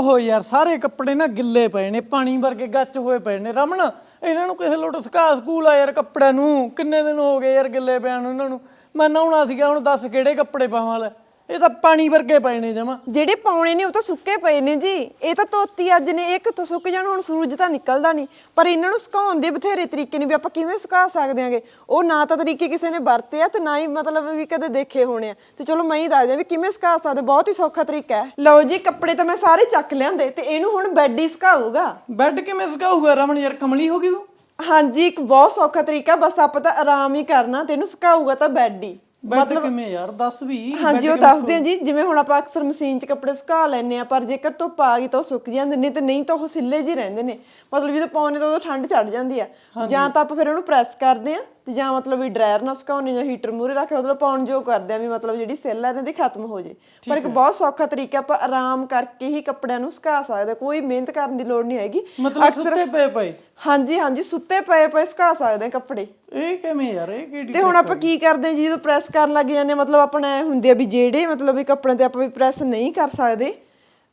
ਓਹੋ ਯਾਰ, ਸਾਰੇ ਕੱਪੜੇ ਨਾ ਗਿੱਲੇ ਪਏ ਨੇ, ਪਾਣੀ ਵਰਗੇ ਗੱਚ ਹੋਏ ਪਏ ਨੇ। ਰਮਨ, ਇਹਨਾਂ ਨੂੰ ਕਿਸੇ ਲੋਟ ਸਕਾ ਸਕੂਲ ਆ ਯਾਰ ਕੱਪੜਿਆਂ ਨੂੰ। ਕਿੰਨੇ ਦਿਨ ਹੋ ਗਏ ਯਾਰ ਗਿੱਲੇ ਪਿਆਂ ਨੂੰ ਇਹਨਾਂ ਨੂੰ। ਮੈਂ ਨਹਾਉਣਾ ਸੀਗਾ, ਹੁਣ ਦੱਸ ਕਿਹੜੇ ਕੱਪੜੇ ਪਾਵਾਂ ਲੈ। ਇਹ ਤਾਂ ਪਾਣੀ ਵਰਗੇ ਪਏ ਨੇ ਜਮਾ। ਜਿਹੜੇ ਪਾਉਣੇ ਨੇ ਉਹ ਤਾਂ ਸੁੱਕੇ ਪਏ ਨੇ ਜੀ। ਇਹ ਤਾਂ ਧੋਤੀ ਅੱਜ ਨੇ ਇਹ ਕਿੱਥੋਂ ਸੁੱਕ ਜਾਣ ਹੁਣ ਸੂਰਜ ਤਾਂ ਨਿਕਲਦਾ ਨਹੀਂ। ਪਰ ਇਹਨਾਂ ਨੂੰ ਸੁਕਾਉਣ ਦੇ ਬਥੇਰੇ ਤਰੀਕੇ ਨੇ ਵੀ ਆਪਾਂ ਕਿਵੇਂ ਸੁਕਾ ਸਕਦੇ ਆਂਗੇ ਉਹ ਨਾ ਤਾਂ ਤਰੀਕੇ ਕਿਸੇ ਨੇ ਵਰਤੇ ਆ ਤੇ ਨਾ ਹੀ ਮਤਲਬ ਵੀ ਕਦੇ ਦੇਖੇ ਹੋਣੇ ਆ। ਤੇ ਚਲੋ ਮੈਂ ਹੀ ਦੱਸ ਦਿਆਂ ਵੀ ਕਿਵੇਂ ਸੁਕਾ ਸਕਦੇ ਬਹੁਤ ਹੀ ਸੌਖਾ ਤਰੀਕਾ ਹੈ। ਲਓ ਜੀ ਕੱਪੜੇ ਤਾਂ ਮੈਂ ਸਾਰੇ ਚੱਕ ਲਿਆਂਦੇ ਤੇ ਇਹਨੂੰ ਹੁਣ ਬੈੱਡ ਹੀ ਸੁਕਾਊਗਾ। ਬੈੱਡ ਕਿਵੇਂ ਸੁਕਾਊਗਾ? ਰਮਨ ਯਾਰ ਕਮਲੀ ਹੋ ਗਈ ਹਾਂਜੀ ਇੱਕ ਬਹੁਤ ਸੌਖਾ ਤਰੀਕਾ ਬਸ ਆਪਾਂ ਤਾਂ ਆਰਾਮ ਹੀ ਕਰਨਾ ਤੇ ਇਹਨੂੰ ਸੁਕਾਊਗਾ ਤਾਂ ਬੈੱਡ ਹੀ। ਬੈੱਡ ਕਿਵੇਂ ਯਾਰ? ਦੱਸ ਵੀ ਹਾਂਜੀ ਉਹ ਦੱਸਦੇ ਆ ਜੀ ਜਿਵੇਂ ਹੁਣ ਆਪਾਂ ਅਕਸਰ ਮਸ਼ੀਨ 'ਚ ਕੱਪੜੇ ਸੁਕਾ ਲੈਂਦੇ ਆ ਪਰ ਜੇਕਰ ਧੁੱਪ ਆ ਗਈ ਤਾਂ ਉਹ ਸੁੱਕ ਜਾਂਦੇ ਨੇ ਤੇ ਨਹੀਂ ਤਾਂ ਉਹ ਸਿੱਲੇ ਜੀ ਰਹਿੰਦੇ ਨੇ। ਮਤਲਬ ਜਦੋਂ ਪਾਉਣੇ ਤਾਂ ਉਦੋਂ ਠੰਡ ਚੜ ਜਾਂਦੀ ਆ। ਜਾਂ ਤਾਂ ਆਪਾਂ ਫਿਰ ਉਹਨੂੰ ਪ੍ਰੈਸ ਕਰਦੇ ਆ ਤੇ ਜਾਂ ਮਤਲਬ ਵੀ ਡਰਾਇਰ ਨਾਲ ਸੁਕਾਉਣੇ ਜਾਂ ਹੀਟਰ ਮੂਰੇ ਰੱਖ ਕੇ ਮਤਲਬ ਪਾਉਣ ਜੋ ਕਰਦੇ ਆ ਵੀ ਮਤਲਬ ਜਿਹੜੀ ਸਿੱਲ ਆ ਇਹਨਾਂ ਦੀ ਖਤਮ ਹੋ ਜੇ। ਪਰ ਇੱਕ ਬਹੁਤ ਸੌਖਾ ਤਰੀਕਾ ਆਪਾਂ ਆਰਾਮ ਕਰਕੇ ਹੀ ਕੱਪੜਿਆਂ ਨੂੰ ਸੁਕਾ ਸਕਦੇ। ਕੋਈ ਮਿਹਨਤ ਕਰਨ ਦੀ ਲੋੜ ਨਹੀਂ ਹੈਗੀ। ਮਤਲਬ ਸੁੱਤੇ ਪਏ ਪਏ ਹਾਂਜੀ ਹਾਂਜੀ ਸੁੱਤੇ ਪਏ ਪਏ ਸੁਕਾ ਸਕਦੇ ਆ ਕੱਪੜੇ। ਇਹ ਕਿਵੇਂ ਯਾਰ ਇਹ ਕਿਹੜੀ ਤੇ ਹੁਣ ਆਪਾਂ ਕੀ ਕਰਦੇ ਹਾਂ ਜੀ ਜਦੋਂ ਪ੍ਰੈਸ ਕਰਨ ਲੱਗ ਜਾਂਦੇ ਹਾਂ, ਮਤਲਬ ਆਪਣਾ ਇਹ ਹੁੰਦੇ ਆ ਵੀ ਜਿਹੜੇ ਮਤਲਬ ਵੀ ਕੱਪੜਿਆਂ ਤੇ ਆਪਾਂ ਵੀ ਪ੍ਰੈਸ ਨਹੀਂ ਕਰ ਸਕਦੇ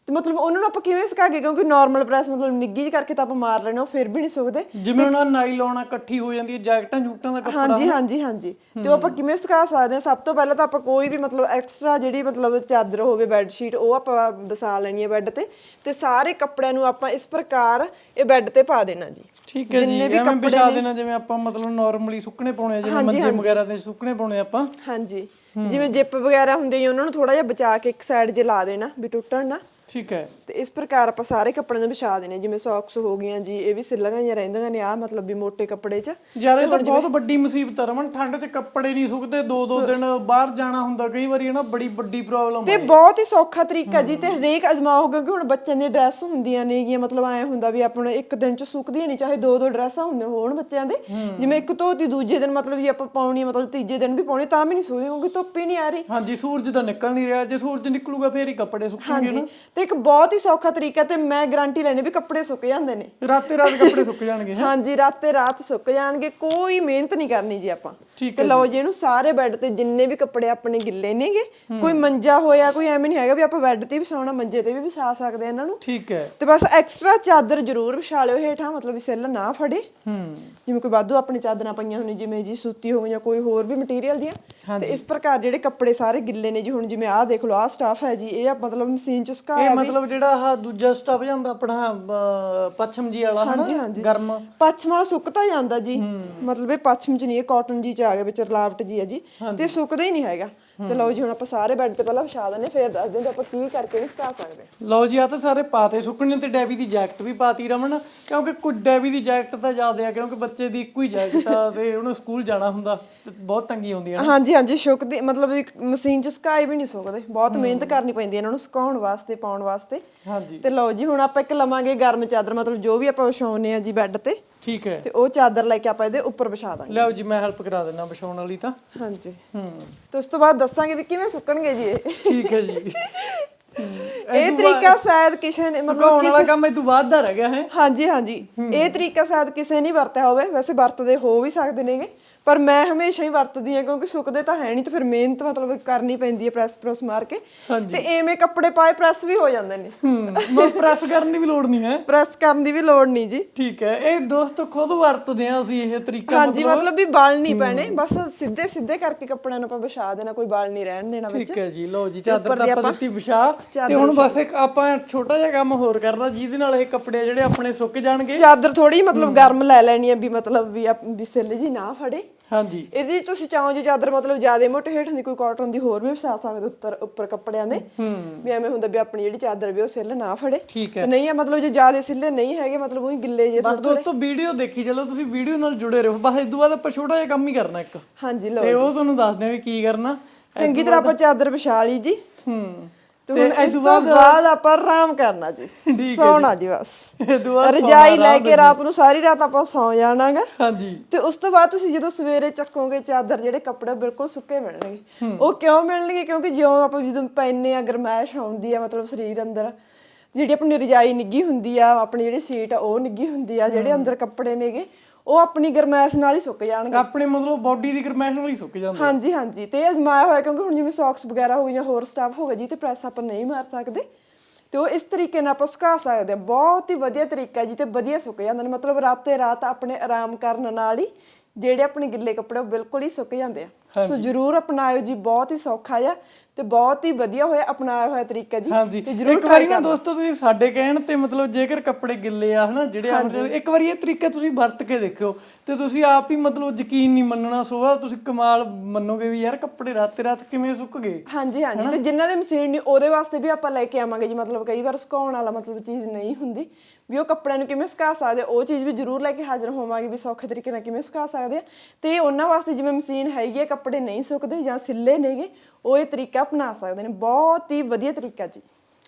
ਤੇ ਮਤਲਬ ਉਹਨਾਂ ਨੂੰ ਆਪਾਂ ਕਿਵੇਂ ਸੁਕਾਗੇ ਕਿਉਂਕਿ ਨਾਰਮਲ ਪ੍ਰੈਸ ਮਤਲਬ ਨਿੱਗੀ ਜਿਹੀ ਕਰਕੇ ਤਾਂ ਆਪਾਂ ਮਾਰ ਲੈਣੇ ਉਹ ਫਿਰ ਵੀ ਨਹੀਂ ਸੁੱਕਦੇ। ਜਿਵੇਂ ਉਹਨਾਂ ਨਾਈਲੋਨ ਇਕੱਠੀ ਹੋ ਜਾਂਦੀ ਹੈ ਜੈਕਟਾਂ ਜੂਕਟਾਂ ਦਾ ਕੱਪੜਾ। ਹਾਂਜੀ ਹਾਂਜੀ ਹਾਂਜੀ। ਤੇ ਉਹ ਆਪਾਂ ਕਿਵੇਂ ਸੁਕਾ ਸਕਦੇ ਹਾਂ? ਸਭ ਤੋਂ ਪਹਿਲਾਂ ਤਾਂ ਆਪਾਂ ਕੋਈ ਵੀ ਮਤਲਬ ਐਕਸਟਰਾ ਜਿਹੜੀ ਮਤਲਬ ਚਾਦਰ ਹੋਵੇ ਬੈੱਡ ਸ਼ੀਟ ਉਹ ਆਪਾਂ ਵਿਛਾ ਲੈਣੀ ਹੈ ਬੈੱਡ ਤੇ। ਤੇ ਸਾਰੇ ਕੱਪੜਿਆਂ ਨੂੰ ਆਪਾਂ ਇਸ ਪ੍ਰਕਾਰ ਇਹ ਬੈੱਡ ਤੇ ਪਾ ਦੇਣਾ ਜੀ। ਠੀਕ ਹੈ ਜੀ ਐਵੇਂ ਵਿਛਾ ਦੇਣਾ ਜਿਵੇਂ ਆਪਾਂ ਮਤਲਬ ਨਾਰਮਲੀ ਸੁੱਕਣੇ ਪਾਉਣੇ ਆ ਜਿਵੇਂ ਮੰਜੇ ਵਗੈਰਾ ਤੇ ਸੁੱਕਣੇ ਪਾਉਣੇ ਆਪਾਂ। ਹਾਂਜੀ। ਜਿਵੇਂ ਜਿਪ ਵਗੈਰਾ ਹੁੰਦੇ ਜੀ ਉਹਨਾਂ ਨੂੰ ਥੋੜਾ ਜਿਹਾ ਬਚਾ ਕੇ ਇੱਕ ਸਾਈਡ 'ਜੇ ਲਾ ਦੇਣਾ ਵੀ ਟੁੱਟਣ ਨਾ। ਠੀਕ ਹੈ। ਤੇ ਇਸ ਪ੍ਰਕਾਰ ਆਪਾਂ ਸਾਰੇ ਕੱਪੜਿਆਂ ਨੂੰ ਵਿਛਾ ਦੇਣੇ ਜਿਵੇਂ ਸੌਕਸ ਹੋ ਗਈਆਂ ਜੀ ਇਹ ਵੀ ਸਿੱਲਾਂ ਗਈਆਂ ਰਹਿੰਦੀਆਂ ਨੇ ਆ ਮਤਲਬ ਵੀ ਮੋٹے ਕੱਪੜੇ 'ਚ। ਯਾਰ ਇਹ ਤਾਂ ਬਹੁਤ ਵੱਡੀ ਮੁਸੀਬਤ ਹੈ ਰਮਨ ਠੰਡ 'ਚ ਕੱਪੜੇ ਨਹੀਂ ਸੁੱਕਦੇ ਦੋ ਦੋ ਦਿਨ ਬਾਹਰ ਜਾਣਾ ਹੁੰਦਾ ਕਈ ਵਾਰੀ ਨਾ ਬੜੀ ਵੱਡੀ ਪ੍ਰੋਬਲਮ ਤੇ ਬਹੁਤ ਹੀ ਸੌਖਾ ਤਰੀਕਾ ਜੀ ਤੇ ਹਰੇਕ ਅਜਮਾਓ ਕਿਉਂਕਿ ਹੁਣ ਬੱਚਿਆਂ ਦੀਆਂ ਡਰੈਸ ਹੁੰਦੀਆਂ ਨੇਗੀਆਂ ਮਤਲਬ ਐ ਹੁੰਦਾ ਵੀ ਆਪਣਾ ਇੱਕ ਦਿਨ 'ਚ ਸੁੱਕਦੀਆਂ ਨਹੀਂ ਚਾਹੇ ਦੋ ਦੋ ਡਰੈਸਾਂ ਹੁੰਦੀਆਂ ਹੋਣ ਬੱਚਿਆਂ ਦੇ ਜਿਵੇਂ ਇੱਕ ਧੋਤੀ ਦੂਜੇ ਦਿਨ ਮਤਲਬ ਜੇ ਆਪਾਂ ਪਾਉਣੀ ਮਤਲਬ ਤੀਜੇ ਦਿਨ ਵੀ ਪਾਉਣੀ ਤਾਂ ਵੀ ਨਹੀਂ ਸੁੱਕਦੀ ਕਿਉਂਕਿ ਧੁੱਪ ਹੀ ਨਹੀਂ ਆ ਰਹੀ। ਹਾਂਜੀ ਸੂਰਜ ਤਾਂ ਨਿਕਲ ਨਹੀਂ ਰਿਹਾ ਜੇ ਸੂਰਜ ਨਿਕਲੂਗਾ ਫੇਰ ਹੀ ਕੱਪੜੇ ਸੁੱਕਣਗੇ ਹਾਂਜੀ ਤੇ ਇੱਕ ਬਹੁਤ ਹੀ ਸੌਖਾ ਤਰੀਕਾ ਤੇ ਮੈਂ ਗਾਰੰਟੀ ਲੈਣੀ ਵੀ ਕੱਪੜੇ ਸੁੱਕ ਜਾਂਦੇ ਨੇ। ਰਾਤੇ ਰਾਤ ਕੱਪੜੇ ਸੁੱਕ ਜਾਣਗੇ ਹਾਂਜੀ ਰਾਤੇ ਰਾਤ ਸੁੱਕ ਜਾਣਗੇ ਕੋਈ ਮਿਹਨਤ ਨਹੀਂ ਕਰਨੀ ਜੀ ਆਪਾਂ। ਤੇ ਲਓ ਜੀ। ਇਹਨੂੰ ਸਾਰੇ ਬੈੱਡ ਤੇ ਜਿੰਨੇ ਵੀ ਕੱਪੜੇ ਆਪਣੇ ਗਿੱਲੇ ਨੇਗੇ ਕੋਈ ਮੰਜਾ ਹੋਇਆ ਕੋਈ ਐਵੇਂ ਨਹੀਂ ਹੈਗਾ ਵੀ ਆਪਾਂ ਬੈੱਡ ਤੇ ਵੀ ਸੌਣਾ ਮੰਜੇ ਤੇ ਵੀ ਵਿਛਾ ਸਕਦੇ ਆ ਇਹਨਾਂ ਨੂੰ। ਠੀਕ ਹੈ। ਤੇ ਬਸ ਐਕਸਟਰਾ ਚਾਦਰ ਜ਼ਰੂਰ ਵਿਛਾ ਲਿਓ ਹੇਠਾਂ ਮਤਲਬ ਵੀ ਸਿੱਲ ਨਾ ਫੜੇ। ਹੂੰ। ਜਿਵੇਂ ਕੋਈ ਵਾਧੂ ਆਪਣੀ ਚਾਦਰਾਂ ਪਈਆਂ ਹੋਣ ਜਿਵੇਂ ਜੀ ਸੂਤੀ ਹੋ ਗਈਆਂ ਕੋਈ ਹੋਰ ਵੀ ਮਟੀਰੀਅਲ ਦੀਆਂ। ਤੇ ਇਸ ਪ੍ਰਕਾਰ ਜਿਹੜੇ ਕੱਪੜੇ ਸਾਰੇ ਗਿੱਲੇ ਨੇ ਜੀ ਹੁਣ ਜਿਵੇਂ ਆਹ ਦੇਖ ਲਓ ਆਹ ਸਟਾਫ ਹੈ ਜੀ ਇਹ ਆ ਮਤਲਬ ਮਸ਼ੀਨ ਚ ਸੁਕਾਇਆ ਇਹ ਮਤਲਬ ਜਿਹੜਾ ਆਹ ਦੂਜਾ ਸਟਫ ਜਾਂਦਾ ਆਪਣਾ ਅਹ, ਪੱਛਮ ਜੀ ਵਾਲਾ ਹਾਂਜੀ ਗਰਮ। ਪੱਛਮ ਵਾਲਾ ਸੁੱਕ ਤਾਂ ਜਾਂਦਾ ਜੀ। ਮਤਲਬ ਇਹ ਪੱਛਮ ਚ ਨਹੀਂ ਇਹ ਕਾਟਨ ਜੀ ਚ ਆ ਗਿਆ ਵਿੱਚ ਰਲਾਵਟ ਜੀ ਹੈ ਜੀ। ਤੇ ਇਹ ਸੁੱਕਦਾ ਹੀ ਨਹੀਂ ਹੈਗਾ। ਤੇ ਲਓ ਜੀ ਹੁਣ ਆਪਾਂ ਸਾਰੇ ਬੈੱਡ ਤੇ ਪਹਿਲਾਂ ਵਿਛਾ ਦਿੰਦੇ ਫਿਰ ਦੱਸ ਦਿੰਦੇ ਆਪਾਂ ਕੀ ਕਰਕੇ ਇਹਨੂੰ ਸੁਕਾ ਸਕਦੇ। ਹਾਂ। ਲਓ ਜੀ ਆ ਤਾਂ ਸਾਰੇ ਪਾਤੇ ਸੁੱਕਣੇ ਤੇ ਡੈਬੀ ਦੀ ਜੈਕਟ ਵੀ ਪਾਤੀ ਰਮਨ ਕਿਉਂਕਿ ਕੁਝ ਡੈਬੀ ਦੀ ਜੈਕਟ ਤਾਂ ਜ਼ਿਆਦਾ ਆ ਕਿਉਂਕਿ ਬੱਚੇ ਦੀ ਇੱਕੋ ਹੀ ਜੈਕਟ ਆ ਤੇ ਉਹਨੂੰ ਸਕੂਲ ਜਾਣਾ ਹੁੰਦਾ ਤੇ ਬਹੁਤ ਤੰਗੀ ਆਉਂਦੀ ਆ ਹਾਂਜੀ ਹਾਂਜੀ ਸੁੱਕਦੀ ਮਤਲਬ ਇੱਕ ਮਸ਼ੀਨ ਚ ਸੁਕਾਏ ਵੀ ਨਹੀਂ ਸੁੱਕਦੇ। ਬਹੁਤ ਮਿਹਨਤ ਕਰਨੀ ਪੈਂਦੀ ਹੈ ਇਹਨਾਂ ਨੂੰ ਸੁਕਾਉਣ ਵਾਸਤੇ ਪਾਉਣ ਵਾਸਤੇ। ਹਾਂਜੀ। ਤੇ ਲਓ ਜੀ ਹੁਣ ਆਪਾਂ ਇੱਕ ਲਵਾਂਗੇ ਗਰਮ ਚਾਦਰ ਮਤਲਬ ਜੋ ਵੀ ਆਪਾਂ ਵਿਛਾਉਨੇ ਆ ਜੀ ਬੈੱਡ ਤੇ। ਠੀਕ ਹੈ। ਤੇ ਉਹ ਚਾਦਰ ਲੈ ਕੇ ਆਪਾਂ ਇਹਦੇ ਉੱਪਰ ਵਿਛਾ ਦਾਂਗੇ ਲਓ ਜੀ ਮੈਂ ਹੈਲਪ ਕਰਾ ਦਿੰਦਾ ਵਿਛਾਉਣ ਵਾਲੀ ਤਾਂ। ਹਾਂਜੀ। ਹੂੰ। ਤੇ ਉਸ ਤੋਂ ਬਾਅਦ ਦੱਸਾਂਗੇ ਵੀ ਕਿਵੇਂ ਸੁੱਕਣਗੇ ਜੀ ਇਹ। ਠੀਕ ਹੈ ਜੀ। ਇਹ ਤਰੀਕਾ ਸ਼ਾਇਦ ਕਿਸੇ ਨੇ ਮਤਲਬ ਵਾਲਾ ਕੰਮ ਇਹ ਤੋਂ ਬਾਅਦ ਦਾ ਰਹਿ ਗਿਆ ਹੈ। ਹਾਂਜੀ ਹਾਂਜੀ। ਇਹ ਤਰੀਕਾ ਸ਼ਾਇਦ ਕਿਸੇ ਨੇ ਵਰਤਿਆ ਹੋਵੇ। ਵੈਸੇ ਵਰਤਦੇ ਹੋ ਵੀ ਸਕਦੇ ਨੇਗੇ। ਪਰ ਮੈਂ ਹਮੇਸ਼ਾ ਹੀ ਵਰਤਦੀ ਹਾਂ ਕਿਉਂਕਿ ਸੁੱਕਦੇ ਤਾਂ ਹੈ ਨਹੀਂ ਤੇ ਫਿਰ ਮਿਹਨਤ ਮਤਲਬ ਕਰਨੀ ਪੈਂਦੀ ਹੈ ਪ੍ਰੈਸ ਪ੍ਰੈਸ ਮਾਰ ਕੇ। ਤੇ ਐਵੇਂ ਕੱਪੜੇ ਪਾਏ ਪ੍ਰੈਸ ਵੀ ਹੋ ਜਾਂਦੇ ਨੇ। ਹੂੰ ਮੈਂ ਪ੍ਰੈਸ ਕਰਨ ਦੀ ਵੀ ਲੋੜ ਨਹੀਂ ਹੈ। ਪ੍ਰੈਸ ਕਰਨ ਦੀ ਵੀ ਲੋੜ ਨਹੀਂ ਜੀ। ਠੀਕ ਹੈ ਇਹ ਦੋਸਤੋ ਖੁਦ ਵਰਤਦੇ ਆ ਅਸੀਂ ਇਹ ਤਰੀਕਾ ਹਾਂਜੀ ਮਤਲਬ। ਵੀ ਬਲ ਨਹੀਂ ਪੈਣੇ। ਬਸ ਸਿੱਧੇ ਸਿੱਧੇ ਕਰਕੇ ਕੱਪੜਿਆਂ ਨੂੰ ਆਪਾਂ ਵਿਛਾ ਦੇਣਾ ਕੋਈ ਬਲ ਨਹੀਂ ਰਹਿਣ ਦੇਣਾ ਵਿੱਚ। ਠੀਕ ਹੈ ਜੀ ਲਓ ਜੀ ਚਾਦਰ ਤਾਂ ਆਪਾਂ ਦਿੱਤੀ ਵਿਛਾ। ਤੇ ਹੁਣ ਬਸ ਇੱਕ ਆਪਾਂ ਛੋਟਾ ਜਿਹਾ ਕੰਮ ਹੋਰ ਕਰਨਾ ਜਿਹਦੇ ਨਾਲ ਇਹ ਕੱਪੜੇ ਜਿਹੜੇ ਆਪਣੇ ਸੁੱਕ ਜਾਣਗੇ। ਚਾਦਰ ਥੋੜੀ ਮਤਲਬ ਗਰਮ ਲੈ ਲੈਣੀ ਹੈ ਵੀ ਮਤਲਬ ਵੀ ਆਪ- ਵੀ ਸਿੱਲ ਜੀ ਨਾ ਫੜੇ। ਹਾਂਜੀ। ਇਹਦੀ ਤੁਸੀਂ ਚਾਹੋ ਜੀ ਚਾਦਰ ਮਤਲਬ ਜ਼ਿਆਦਾ ਮੋਟੇ ਹੇਠਾਂ ਦੀ ਕੋਈ ਕਾਟਨ ਦੀ ਹੋਰ ਵੀ ਵਿਛਾ ਸਕਦੇ ਹੋ ਉੱਤਰ ਉੱਪਰ ਕੱਪੜਿਆਂ ਦੇ। ਵੀ ਐਵੇਂ ਹੁੰਦਾ ਵੀ ਆਪਣੀ ਜਿਹੜੀ ਚਾਦਰ ਵੀ ਉਹ ਸਿੱਲ ਨਾ ਫੜੇ। ਠੀਕ ਤੇ ਨਹੀਂ ਹੈ ਮਤਲਬ ਜੇ ਜ਼ਿਆਦਾ ਸਿੱਲੇ ਨਹੀਂ ਹੈਗੇ ਮਤਲਬ ਉਹ ਗਿੱਲੇ ਜੇ ਬਸ ਦੋਸਤੋ ਵੀਡੀਓ ਦੇਖੀ ਚਲੋ ਤੁਸੀਂ ਵੀਡੀਓ ਨਾਲ ਜੁੜੇ ਰਹੋ। ਬਸ ਇਸ ਤੋਂ ਬਾਅਦ ਆਪਾਂ ਛੋਟਾ ਜਿਹਾ ਕੰਮ ਹੀ ਕਰਨਾ ਇੱਕ। ਹਾਂਜੀ ਲਓ ਤੇ ਉਹ ਤੁਹਾਨੂੰ ਦੱਸਦੇ ਆ ਵੀ ਕੀ ਕਰਨਾ। ਚੰਗੀ ਤਰ੍ਹਾਂ ਆਪਾਂ ਚਾਦਰ ਵਿਛਾ ਲਈ ਜੀ। ਹੂੰ। ਤੇ ਇਸ ਤੋਂ ਬਾਅਦ ਆਪਾਂ ਆਰਾਮ ਕਰਨਾ ਜੀ। ਸੌਣਾ ਜੀ ਬਸ। ਰਜਾਈ ਲੈ ਕੇ ਰਾਤ ਨੂੰ ਸਾਰੀ ਰਾਤ ਆਪਾਂ ਸੌ ਜਾਣਾਗਾ। ਹਾਂਜੀ। ਤੇ ਉਸ ਤੋਂ ਬਾਅਦ ਤੁਸੀਂ ਜਦੋਂ ਸਵੇਰੇ ਚੱਕੋਗੇ ਚਾਦਰ ਜਿਹੜੇ ਕੱਪੜੇ ਬਿਲਕੁਲ ਸੁੱਕੇ ਮਿਲਣਗੇ ਉਹ ਕਿਉਂ ਮਿਲਣਗੇ? ਕਿਉਂਕਿ ਜਿਉਂ ਆਪਾਂ ਜਦੋਂ ਪੈਨੇ ਆ ਗਰਮੈਸ਼ ਆਉਂਦੀ ਆ ਮਤਲਬ ਸਰੀਰ ਅੰਦਰ ਜਿਹੜੀ ਆਪਣੀ ਰਜਾਈ ਨਿੱਗੀ ਹੁੰਦੀ ਆ ਆਪਣੀ ਜਿਹੜੀ ਸੀਟ ਆ ਉਹ ਨਿੱਗੀ ਹੁੰਦੀ ਆ ਜਿਹੜੇ ਅੰਦਰ ਕੱਪੜੇ ਨੇਗੇ ਉਹ ਆਪਣੀ ਗਰਮੈਸ਼ ਨਾਲ ਹੀ ਸੁੱਕ ਜਾਣਗੇ। ਆਪਣੇ ਮਤਲਬ ਬਾਡੀ ਦੀ ਗਰਮੈਸ਼ ਨਾਲ ਹੀ ਸੁੱਕ ਜਾਂਦੇ ਹਾਂਜੀ ਹਾਂਜੀ। ਤੇ ਇਹ ਅਜ਼ਮਾਇਆ ਹੋਇਆ ਕਿਉਂਕਿ ਹੁਣ ਜਿਵੇਂ ਸੌਕਸ ਵਗੈਰਾ ਹੋ ਗਈਆਂ ਹੋਰ ਸਟਾਫ ਹੋ ਗਿਆ ਜੀ ਤੇ ਪ੍ਰੈਸ ਆਪਾਂ ਨਹੀਂ ਮਾਰ ਸਕਦੇ। ਤੇ ਉਹ ਇਸ ਤਰੀਕੇ ਨਾਲ ਆਪਾਂ ਸੁਕਾ ਸਕਦੇ ਹਾਂ। ਬਹੁਤ ਹੀ ਵਧੀਆ ਤਰੀਕਾ ਜੀ ਤੇ ਵਧੀਆ ਸੁੱਕ ਜਾਂਦੇ ਨੇ। ਮਤਲਬ ਰਾਤੇ ਰਾਤ ਆਪਣੇ ਆਰਾਮ ਕਰਨ ਨਾਲ ਹੀ ਜਿਹੜੇ ਆਪਣੇ ਗਿੱਲੇ ਕੱਪੜੇ ਉਹ ਬਿਲਕੁਲ ਹੀ ਸੁੱਕ ਜਾਂਦੇ ਆ। ਸੋ ਜਰੂਰ ਅਪਣਾਇਓ ਜੀ ਬਹੁਤ ਹੀ ਸੌਖਾ ਆ ਤੇ ਬਹੁਤ ਹੀ ਵਧੀਆ ਹੋਇਆ ਅਪਣਾਇਆ ਹੋਇਆ ਤਰੀਕਾ ਜੀ। ਹਾਂਜੀ। ਤੇ ਜਰੂਰ ਇੱਕ ਵਾਰੀ ਨਾ ਦੋਸਤੋ ਤੁਸੀਂ ਸਾਡੇ ਕਹਿਣ ਤੇ ਮਤਲਬ ਜੇਕਰ ਕੱਪੜੇ ਗਿੱਲੇ ਆ ਹਨਾ ਜਿਹੜੇ ਆ ਇੱਕ ਵਾਰੀ ਇਹ ਤਰੀਕਾ ਤੁਸੀਂ ਵਰਤ ਕੇ ਦੇਖਿਓ ਤੇ ਤੁਸੀਂ ਆਪ ਹੀ ਮਤਲਬ ਯਕੀਨ ਨਹੀਂ ਮੰਨਣਾ ਸੋਵਾ ਤੁਸੀਂ ਕਮਾਲ ਮੰਨੋਗੇ ਵੀ ਯਾਰ ਕੱਪੜੇ ਰਾਤੇ ਰਾਤ ਕਿਵੇਂ ਸੁੱਕ ਗਏ। ਹਾਂਜੀ ਹਾਂਜੀ। ਤੇ ਜਿਨ੍ਹਾਂ ਦੇ ਮਸ਼ੀਨ ਨਹੀਂ ਉਹਦੇ ਵਾਸਤੇ ਵੀ ਆਪਾਂ ਲੈ ਕੇ ਆਵਾਂਗੇ ਜੀ ਮਤਲਬ ਕਈ ਵਾਰ ਸੁਕਾਉਣ ਵਾਲਾ ਮਤਲਬ ਚੀਜ਼ ਨਹੀਂ ਹੁੰਦੀ। ਵੀ ਉਹ ਕੱਪੜਿਆਂ ਨੂੰ ਕਿਵੇਂ ਸੁਕਾ ਸਕਦੇ ਉਹ ਚੀਜ਼ ਵੀ ਜ਼ਰੂਰ ਲੈ ਕੇ ਹਾਜ਼ਰ ਹੋਵਾਂਗੇ ਵੀ ਸੌਖੇ ਤਰੀਕੇ ਨਾਲ ਕਿਵੇਂ ਸੁਕਾ ਸਕਦੇ। ਆ। ਤੇ ਉਹਨਾਂ ਵਾਸਤੇ ਜਿਵੇਂ ਮਸ਼ੀਨ ਹੈਗੀ ਹੈ ਕੱਪੜੇ ਨਹੀਂ ਸੁੱਕਦੇ ਜਾਂ ਸਿੱਲੇ ਨੇਗੇ ਉਹ ਇਹ ਤਰੀਕਾ ਅਪਣਾ ਸਕਦੇ ਨੇ। ਬਹੁਤ ਹੀ ਵਧੀਆ ਤਰੀਕਾ ਜੀ।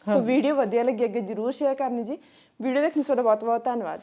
ਸੋ ਵੀਡੀਓ ਵਧੀਆ ਲੱਗੀ ਅੱਗੇ ਜ਼ਰੂਰ ਸ਼ੇਅਰ ਕਰਨੀ ਜੀ। ਵੀਡੀਓ ਦੇਖਣ ਲਈ ਤੁਹਾਡਾ ਬਹੁਤ ਬਹੁਤ ਧੰਨਵਾਦ